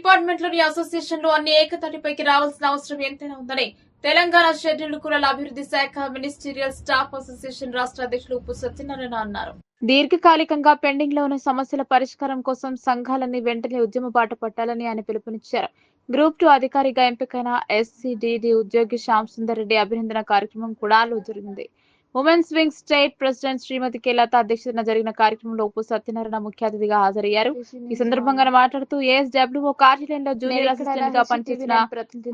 డిపార్ట్మెంట్లోని అసోసియేషన్లో అన్ని ఏకతాటిపైకి రావాల్సిన అవసరం ఎంతైనా ఉందని తెలంగాణ షెడ్యూల్డ్ కులాల అభివృద్ధి శాఖ మినిస్టీరియల్ స్టాఫ్ అసోసియేషన్ రాష్ట్ర అధ్యక్షులు ఉప్పు సత్యనారాయణ అన్నారు. దీర్ఘకాలికంగా పెండింగ్లో ఉన్న సమస్యల పరిష్కారం కోసం సంఘాలన్నీ వెంటనే ఉద్యమ బాట పట్టాలని ఆయన పిలుపునిచ్చారు. గ్రూప్ టూ అధికారిగా ఎంపికైన ఎస్సీడీడీ ఉద్యోగి శ్యామ్ సుందర్ రెడ్డి అభినందన కార్యక్రమం కూడా జరిగింది. Women's wing state president Srimathi K Latha అధ్యక్షతన జరిగిన కార్యక్రమంలో ఉప్పు సత్యనారాయణ ముఖ్య అతిథిగా హాజరయ్యారు. ఈ సందర్భంగా మాట్లాడుతూ ఏఎస్డబ్ల్యూఓ కార్యాలయంలో జూనియర్ అసిస్టెంట్గా పనిచేసిన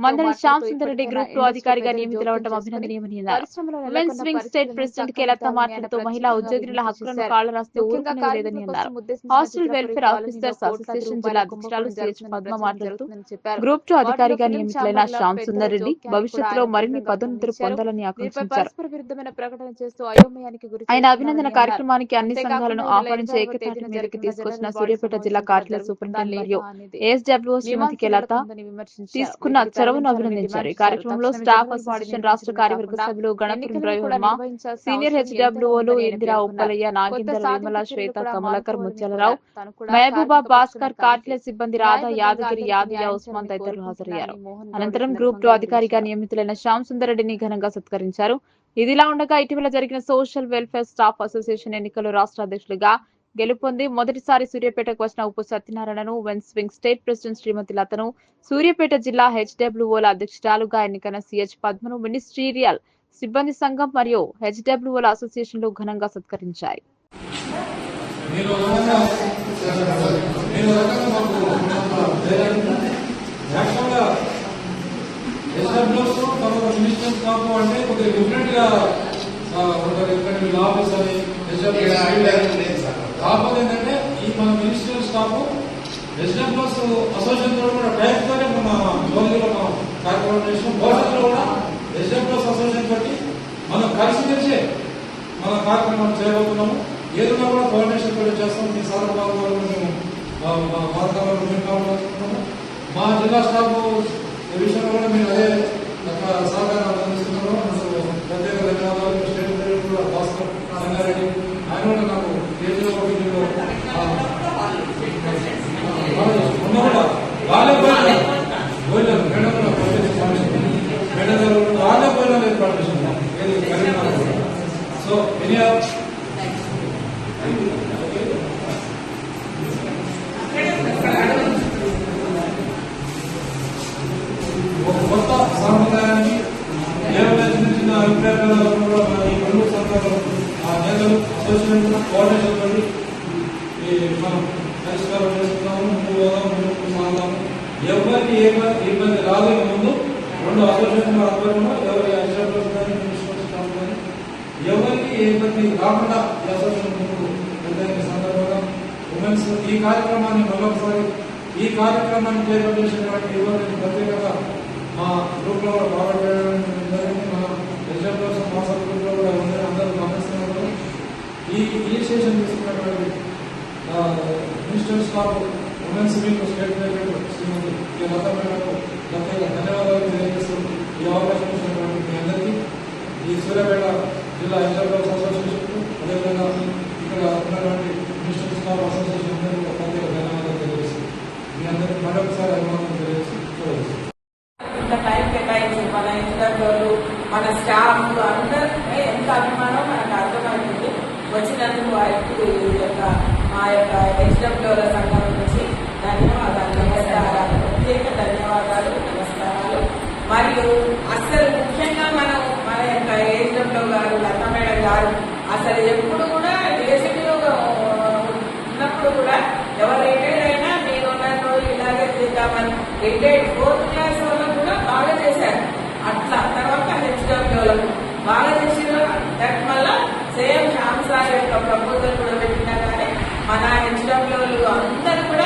మందలి శ్యామ్ సుందర్ రెడ్డి గ్రూప్ టూ అధికారిగా నియమితులవడం అభినందనీయమని అన్నారు women's wing state president K Latha మాట్లాడుతూ మహిళా ఉద్యోగుల హక్కులను కాళ్ళ రాస్తే ఊరుకునేది లేదని అన్నారు హాస్టల్ వెల్ఫేర్ ఆఫీసర్స్ అసోసియేషన్ జిల్లా అధ్యక్షురాలు సిహెచ్ పద్మ మాట్లాడుతూ గ్రూప్ టూ అధికారిగా నియమితులైన శ్యామ్ సుందర్ రెడ్డి భవిష్యత్తులో మరిన్ని పదోన్నతులు పొందాలని ఆకాంక్షించారు. ప్రకటన చేస్తూ అయోమయానికి గురి ఆయన అభినందన కార్యక్రమానికి అన్ని సంఘాలను ఆహ్వానించి ఏకతాటి మీదకి తీసుకొచ్చిన సూర్యాపేట జిల్లా కార్యాలయ సూపరింటెండెంట్ మరియు అనేది ఏఎస్డబ్ల్యూ శ్రీమతి కేలత. తీసుకున్న చొరవను అభినందించారు ఈ కార్యక్రమంలో. స్టాఫ్ అసోసియేషన్ రాష్ట్ర కార్యవర్గ సభ్యులు గణపురం ఎన్నికలను రవి కూడా వర్మ నిర్వహించాల్సిన సీనియర్ హెచ్డబ్ల్యూఓలు ఇందిరా. ఉప్పలయ్య నాగేందర్ విమల చర్యలు శ్వేత కమలాకర్ ముత్యాలరావు మహబూబా భాస్కర్ కార్యాలయ సిబ్బంది రాధా యాదగిరి యాదయ్య ఉస్మాన్ తదితరులు హాజరయ్యారు అనంతరం గ్రూప్ టూ అధికారిగా. నియమితులైన శ్యామ్ సుందర్ రెడ్డిని ఘనంగా సత్కరించారు ఇదిలా ఉండగా ఇటీవల జరిగిన సోషల్ వెల్ఫేర్ స్టాఫ్ అసోసియేషన్ ఎన్నికల్లో రాష్ట్ర అధ్యక్షులుగా గెలుపొంది మొదటిసారి సూర్యాపేటకు వచ్చిన Uppu సత్యనారాయణను women's wing state president Srimathi లతను Suryapet జిల్లా హెచ్డబ్ల్యూఓల అధ్యక్షురాలుగా ఎన్నికైన సిహెచ్ పద్మను మినిస్ట్రీరియల్ సిబ్బంది సంఘం మరియు హెచ్డబ్ల్యూఓల అసోసియేషన్లు ఘనంగా సత్కరించాయి మీరు రకంగా మీరు రకంగా మాకు ధైర్యాన్ని యాక్చువల్గా ఎస్డబ్ల్యూస్ తర్వాత మినిస్టర్ స్టాఫ్ అంటే కొద్దిగా డిఫరెంట్గా వీళ్ళ ఆఫీస్ అని కాకపోతే ఏంటంటే ఈ మన మినిస్టర్ స్టాఫ్ ఎస్డబ్ల్యూస్ అసోసియేషన్తో కూడా తోనే మన జోలిలో మనం కార్యక్రమం చేసినాం భవిష్యత్తులో కూడా ఎస్డబ్ల్యూస్ అసోసియేషన్ తోటి మనం కలిసిమెలిసే మన కార్యక్రమాలు చేయబోతున్నాము. ఏదైనా కూడా కోఆర్డినేషన్ కూడా చేస్తాం. మీ సార్ వాళ్ళు మేము మా జిల్లా స్టాఫ్ ఈ విషయంలో కూడా అదే సహకారం అందిస్తున్నాము. ప్రత్యేక ధన్యవాదాలు స్టేట్ భాస్కర్ రంగారెడ్డి ఆయన కూడా నాకు కేంద్ర కమిటీలో ఆ, మొన్న కూడా వాళ్ళే పోయినా పోయినారు మేడం కూడా పనిచేసి మేడం గారు కూడా వాళ్ళే పోయినా ఏర్పాటు చేసినాం ఏది కరీంనగర్ కూడా. సో ఎనీ ఒక కొత్త సాంప్రదాయాన్ని ఏమైనా చిన్న చిన్న అభిప్రాయాలు కూడా మన ఈ రెండు సంఘాలు ఆ నేతలు అసోసియేషన్ కోఆర్డినేషన్ తోటి మనం పరిష్కారం చేసుకున్నాము ముందు పోదాం ముందుకు సాగుదాము ఎవరికి ఏ ఇబ్బంది రాలేదు ముందు రెండు అసోసియేషన్ ఆధ్వర్యంలో ఎవరి అసోసియేషన్ కానీ ఎవరికి ఏ ఇబ్బంది రాకుండా ఈ అసోసియేషన్ ముందుకు వెళ్ళే సందర్భంగా ఉమెన్స్ ఈ కార్యక్రమాన్ని మరొకసారి ఈ కార్యక్రమాన్ని చేపట్టేసినటువంటి యువతని ప్రత్యేకంగా మా గ్రూప్లో కూడా పాల్గొనడం జరిగింది మన రిజర్వ్ మా సబ్ గ్రూప్ కూడా ఉంది అందరూ ఈ ఇనిషియేషన్ తీసుకున్నటువంటి ministers for staff women's wing state president Srimathi K. Latha మేడకు ప్రత్యేక ధన్యవాదాలు తెలియజేస్తూ ఈ అవకాశం ఇచ్చినటువంటి మీ అందరికీ ఈ సూర్యాపేట జిల్లా ఇంటర్వ్యూస్ అసోసియేషన్ అదేవిధంగా ఇక్కడ ఉన్నటువంటి మినిస్టర్స్ ఫార్ అసోసియేషన్ అందరికీ ప్రత్యేక ధన్యవాదాలు తెలియజేస్తూ మీ అందరికీ మరొకసారి అభినందనలు తెలియజేస్తూ చూడవచ్చు మన స్టాఫ్ అందరూ వచ్చినందుకు వారికి ఈ యొక్క మా యొక్క హెచ్డబ్ల్యూల సంఘం నుంచి ధన్యవాదాలు. నమస్కారాలు. ప్రత్యేక ధన్యవాదాలు. నమస్కారాలు. మరియు అసలు ముఖ్యంగా మనం మన యొక్క హెచ్డబ్ల్యూ గారు లతా మేడం గారు అసలు ఎప్పుడు కూడా దేశంలో ఉన్నప్పుడు కూడా ఎవరు రిటైర్డ్ అయినా మీరు నన్ను ఇలాగే చేద్దామని రిటైర్డ్ ఫోర్త్ క్లాస్ సేమ్ యొక్క ప్రపోజల్ కూడా పెట్టినా కానీ మన హెచ్డబ్ల్యూలు అందరూ కూడా